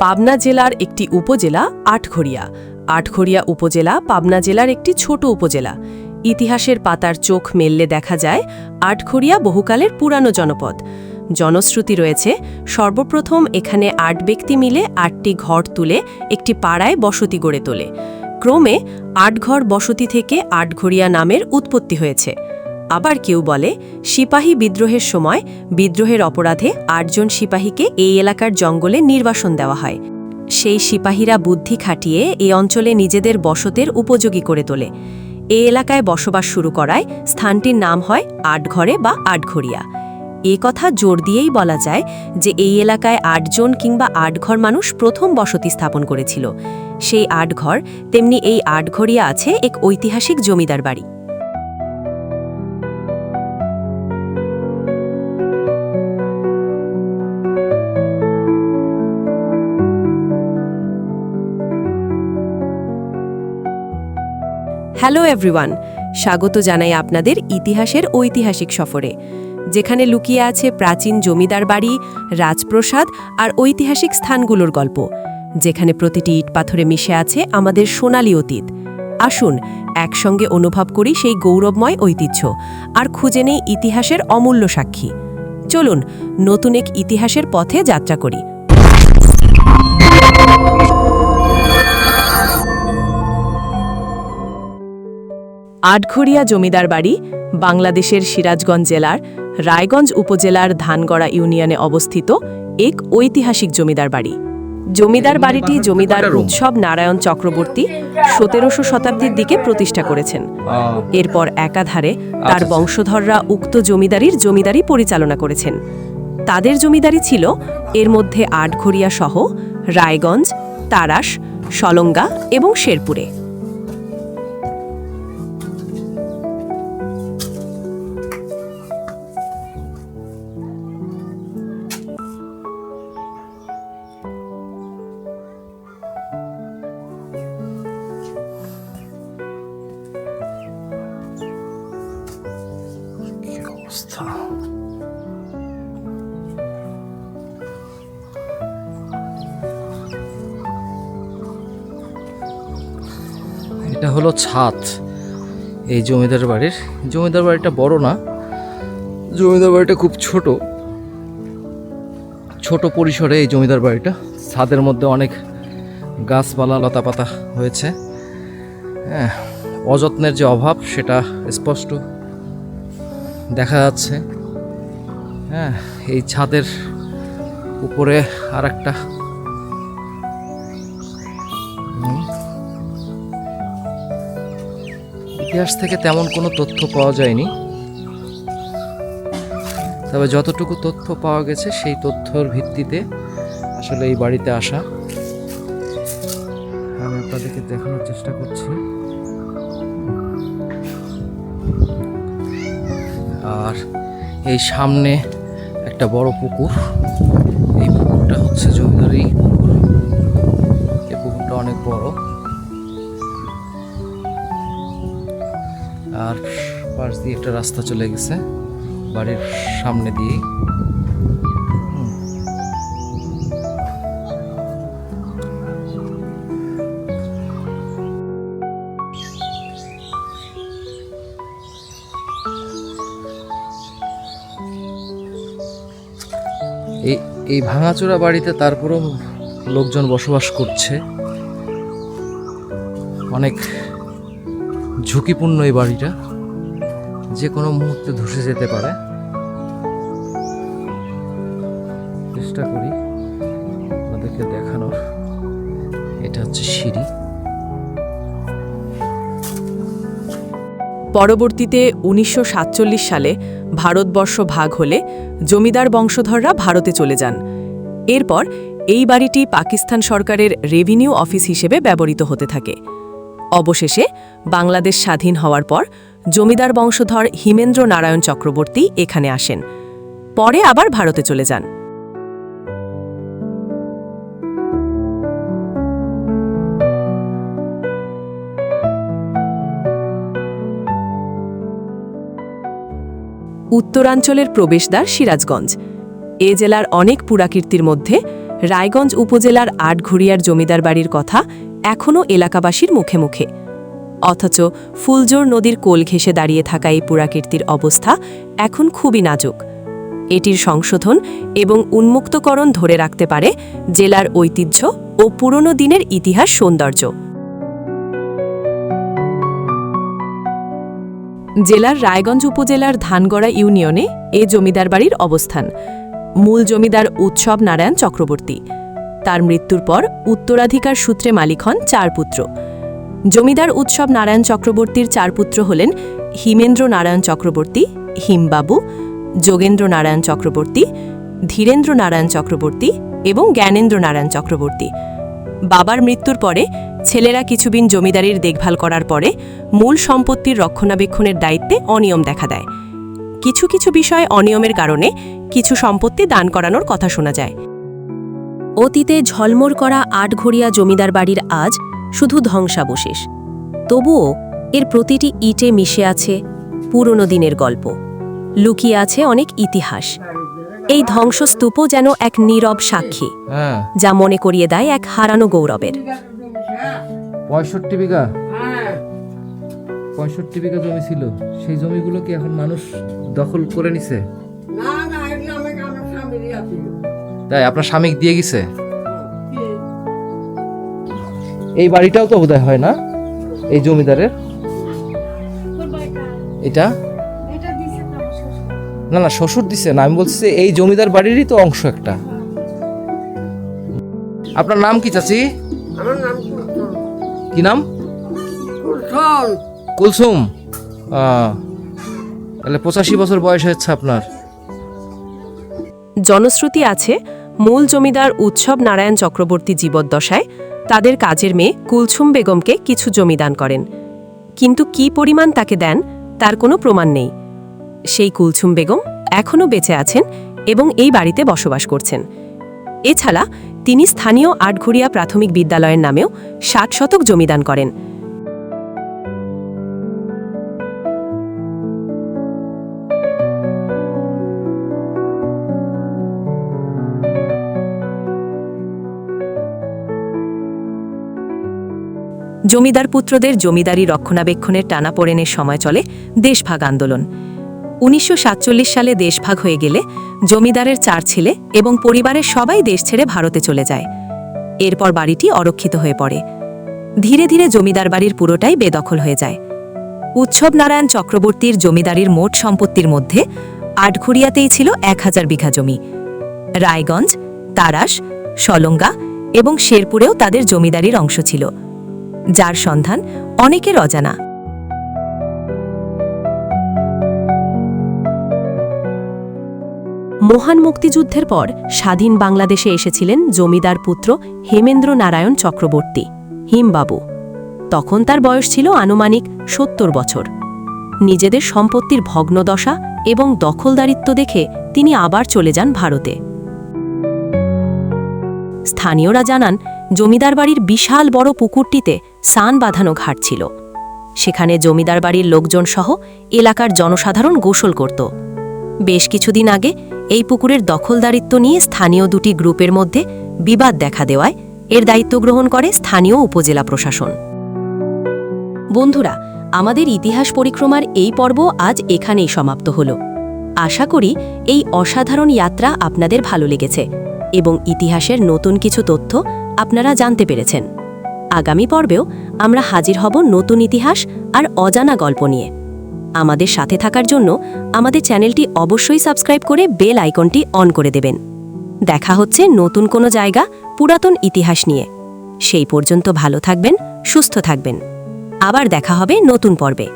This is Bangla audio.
পাবনা জেলার একটি উপজেলা আটঘরিয়া আটঘরিয়া উপজেলা পাবনা জেলার একটি ছোট উপজেলা। ইতিহাসের পাতার চোখ মেললে দেখা যায় আটঘরিয়া বহুকালের পুরানো জনপদ। জনশ্রুতি রয়েছে, সর্বপ্রথম এখানে আট ব্যক্তি মিলে আটটি ঘর তুলে একটি পাড়ায় বসতি গড়ে তোলে। ক্রমে আটঘর বসতি থেকে আটঘরিয়া নামের উৎপত্তি হয়েছে। আবার কেউ বলে, সিপাহী বিদ্রোহের সময় বিদ্রোহের অপরাধে আটজন সিপাহীকে এই এলাকার জঙ্গলে নির্বাসন দেওয়া হয়। সেই সিপাহীরা বুদ্ধি খাটিয়ে এই অঞ্চলে নিজেদের বসতের উপযোগী করে তোলে। এই এলাকায় বসবাস শুরু করায় স্থানটির নাম হয় আটঘরে বা আটঘরিয়া। এ কথা জোর দিয়েই বলা যায় যে এই এলাকায় আটজন কিংবা আটঘর মানুষ প্রথম বসতি স্থাপন করেছিল। সেই আটঘর, তেমনি এই আটঘরিয়া আছে এক ঐতিহাসিক জমিদার বাড়ি। হ্যালো এভরিওয়ান, স্বাগত জানাই আপনাদের ইতিহাসের ঐতিহাসিক সফরে, যেখানে লুকিয়ে আছে প্রাচীন জমিদার বাড়ি, রাজপ্রসাদ আর ঐতিহাসিক স্থানগুলোর গল্প, যেখানে প্রতিটি ইট পাথরে মিশে আছে আমাদের সোনালি অতীত। আসুন, একসঙ্গে অনুভব করি সেই গৌরবময় ঐতিহ্য, আর খুঁজে নেই ইতিহাসের অমূল্য সাক্ষী। চলুন, নতুন এক ইতিহাসের পথে যাত্রা করি। আটঘরিয়া জমিদার বাড়ি বাংলাদেশের সিরাজগঞ্জ জেলার রায়গঞ্জ উপজেলার ধানগড়া ইউনিয়নে অবস্থিত এক ঐতিহাসিক জমিদার বাড়ি। জমিদার বাড়িটি জমিদার উৎসব নারায়ণ চক্রবর্তী সতেরোশো শতাব্দীর দিকে প্রতিষ্ঠা করেছেন। এরপর একাধারে তার বংশধররা উক্ত জমিদারির জমিদারি পরিচালনা করেছেন। তাদের জমিদারি ছিল এর মধ্যে আটঘরিয়া সহ রায়গঞ্জ তারাস সলঙ্গা এবং শেরপুরে। অবস্থা। এটা হলো ছাদ। এই জমিদার বাড়ির। জমিদার বাড়িটা বড় না। জমিদার বাড়িটা খুব ছোট। ছোট পরিসরে এই জমিদার বাড়িটা। ছাদের মধ্যে অনেক গাছপালা, লতাপাতা হয়েছে। হ্যাঁ অযত্নের যে অভাব, সেটা স্পষ্ট। দেখা যাচ্ছে। হ্যাঁ এই ছাদের উপরে আর একটা ইতিহাস থেকে তেমন কোনো তথ্য পাওয়া যায়নি। তবে যতটুকু তথ্য পাওয়া গেছে, সেই তথ্যর ভিত্তিতে আসলে এই বাড়িতে আসা। আমি আপনাদেরকে দেখানোর চেষ্টা করছি। আর এই সামনে একটা বড় পুকুর। এই পুকুরটা হচ্ছে জমিদারি পুকুর। এই পুকুরটা অনেক বড়। আর পাশ দিয়ে একটা রাস্তা চলে গেছে বাড়ির সামনে দিয়ে এই ভাঙাচোরা বাড়িতে তারপরও লোকজন বসবাস করছে। অনেক ঝুঁকিপূর্ণ এই বাড়িটা। যে কোনো মুহূর্তে ধসে যেতে পারে। চেষ্টা করি আপনাদেরকে দেখানোর। এটা হচ্ছে সিঁড়ি। পরবর্তীতে উনিশশো সাতচল্লিশ সালে ভারতবর্ষ ভাগ হলে জমিদার বংশধররা ভারতে চলে যান। এরপর এই বাড়িটি পাকিস্তান সরকারের রেভিনিউ অফিস হিসেবে ব্যবহৃত হতে থাকে। অবশেষে বাংলাদেশ স্বাধীন হওয়ার পর জমিদার বংশধর হিমেন্দ্র নারায়ণ চক্রবর্তী এখানে আসেন। পরে আবার ভারতে চলে যান। উত্তরাঞ্চলের প্রবেশদ্বার সিরাজগঞ্জ। এ জেলার অনেক পুরাকীর্তির মধ্যে রায়গঞ্জ উপজেলার আটঘড়িয়ার জমিদার বাড়ির কথা এখনও এলাকাবাসীর মুখে মুখে। অথচ ফুলজোর নদীর কোল ঘেঁষে দাঁড়িয়ে থাকা এই পুরাকীর্তির অবস্থা এখন খুবই নাজুক। এটির সংশোধন এবং উন্মুক্তকরণ ধরে রাখতে পারে জেলার ঐতিহ্য ও পুরনো দিনের ইতিহাস সৌন্দর্য। জেলার রায়গঞ্জ উপজেলার ধানগড়া ইউনিয়নে এ জমিদার বাড়ির অবস্থান। মূল জমিদার উৎসব নারায়ণ চক্রবর্তী। তার মৃত্যুর পর উত্তরাধিকার সূত্রে মালিক হন চার পুত্র। জমিদার উৎসব নারায়ণ চক্রবর্তীর চার পুত্র হলেন হিমেন্দ্র নারায়ণ চক্রবর্তী, হিমবাবু, যোগেন্দ্র নারায়ণ চক্রবর্তী, ধীরেন্দ্র নারায়ণ চক্রবর্তী এবং জ্ঞানেন্দ্র নারায়ণ চক্রবর্তী। বাবার মৃত্যুর পরে ছেলেরা কিছুদিন জমিদারির দেখভাল করার পরে মূল সম্পত্তির রক্ষণাবেক্ষণের দায়িত্বে অনিয়ম দেখা দেয়। কিছু কিছু বিষয়ে অনিয়মের কারণে কিছু সম্পত্তি দান করানোর কথা শোনা যায়। অতীতে ঝলমর করা আটঘড়িয়া জমিদার বাড়ির আজ শুধু ধ্বংসাবশেষ। তবুও এর প্রতিটি ইটে মিশে আছে পুরনো দিনের গল্প। লুকিয়ে আছে অনেক ইতিহাস। এই ধ্বংসস্তূপও যেন এক নীরব সাক্ষী হ্যাঁ। যা মনে করিয়ে দেয় এক হারানো গৌরবের। পঁয়ষট্টি বিঘা? পঁয়ষট্টি বিঘা জমি ছিল। সেই জমিগুলো কি এখন মানুষ দখল করে নিছে? তাই আপনার স্বামী দিয়ে গেছে? এই বাড়িটাও তো বোধহয় হয় না? এই জমিদারের? এটা? না না শ্বশুর দিছে না আমি বলছি যে এই জমিদার বাড়িরই তো অংশ একটা। আপনার নাম কি চাচি? আমার নাম কি নাম? কুলসুম। তাহলে পঁচাশি বছর বয়স হচ্ছে আপনার। জনশ্রুতি আছে মূল জমিদার উৎসব নারায়ণ চক্রবর্তী জীবদ্দশায় তাদের কাজের মেয়ে কুলছুম বেগমকে কিছু জমি দান করেন। কিন্তু কি পরিমাণ তাকে দেন তার কোনো প্রমাণ নেই। সেই কুলছুম বেগম এখনও বেঁচে আছেন এবং এই বাড়িতে বসবাস করছেন। এছাড়া তিনি স্থানীয় আটঘরিয়া প্রাথমিক বিদ্যালয়ের নামেও ষাট শতক জমিদান করেন। জমিদার পুত্রদের জমিদারি রক্ষণাবেক্ষণের টানাপোড়েনের সময় চলে দেশভাগ আন্দোলন। উনিশশো সাতচল্লিশ সালে দেশভাগ হয়ে গেলে জমিদারের চার ছেলে এবং পরিবারের সবাই দেশ ছেড়ে ভারতে চলে যায়। এরপর বাড়িটি অরক্ষিত হয়ে পড়ে। ধীরে ধীরে জমিদার বাড়ির পুরোটাই বেদখল হয়ে যায়। উৎসব নারায়ণ চক্রবর্তীর জমিদারির মোট সম্পত্তির মধ্যে আটঘুরিয়াতেই ছিল এক হাজার বিঘা জমি। রায়গঞ্জ, তারাস, সলঙ্গা এবং শেরপুরেও তাদের জমিদারির অংশ ছিল। যার সন্ধান অনেকের অজানা। মহান মুক্তিযুদ্ধের পর স্বাধীন বাংলাদেশে এসেছিলেন জমিদার পুত্র হেমেন্দ্র নারায়ণ চক্রবর্তী, হিমবাবু। তখন তার বয়স ছিল আনুমানিক সত্তর বছর। নিজেদের সম্পত্তির ভগ্নদশা এবং দখলদারিত্ব দেখে তিনি আবার চলে যান ভারতে। স্থানীয়রা জানান, জমিদার বাড়ির বিশাল বড় পুকুরটিতে সান বাঁধানো ঘাট ছিল। সেখানে জমিদার বাড়ির লোকজন সহ এলাকার জনসাধারণ গোসল করত। বেশ কিছুদিন আগে এই পুকুরের দখলদারিত্ব নিয়ে স্থানীয় দুটি গ্রুপের মধ্যে বিবাদ দেখা দেওয়ায় এর দায়িত্ব গ্রহণ করে স্থানীয় উপজেলা প্রশাসন। বন্ধুরা, আমাদের ইতিহাস পরিক্রমার এই পর্ব আজ এখানেই সমাপ্ত হল। আশা করি এই অসাধারণ যাত্রা আপনাদের ভালো লেগেছে এবং ইতিহাসের নতুন কিছু তথ্য আপনারা জানতে পেরেছেন। আগামী পর্বেও আমরা হাজির হব নতুন ইতিহাস আর অজানা গল্প নিয়ে। আমাদের সাথে থাকার জন্য আমাদের চ্যানেলটি অবশ্যই সাবস্ক্রাইব করে বেল আইকনটি অন করে দেবেন। দেখা হচ্ছে নতুন কোনো জায়গা পুরাতন ইতিহাস নিয়ে। সেই পর্যন্ত ভালো থাকবেন, সুস্থ থাকবেন। আবার দেখা হবে নতুন পর্বে।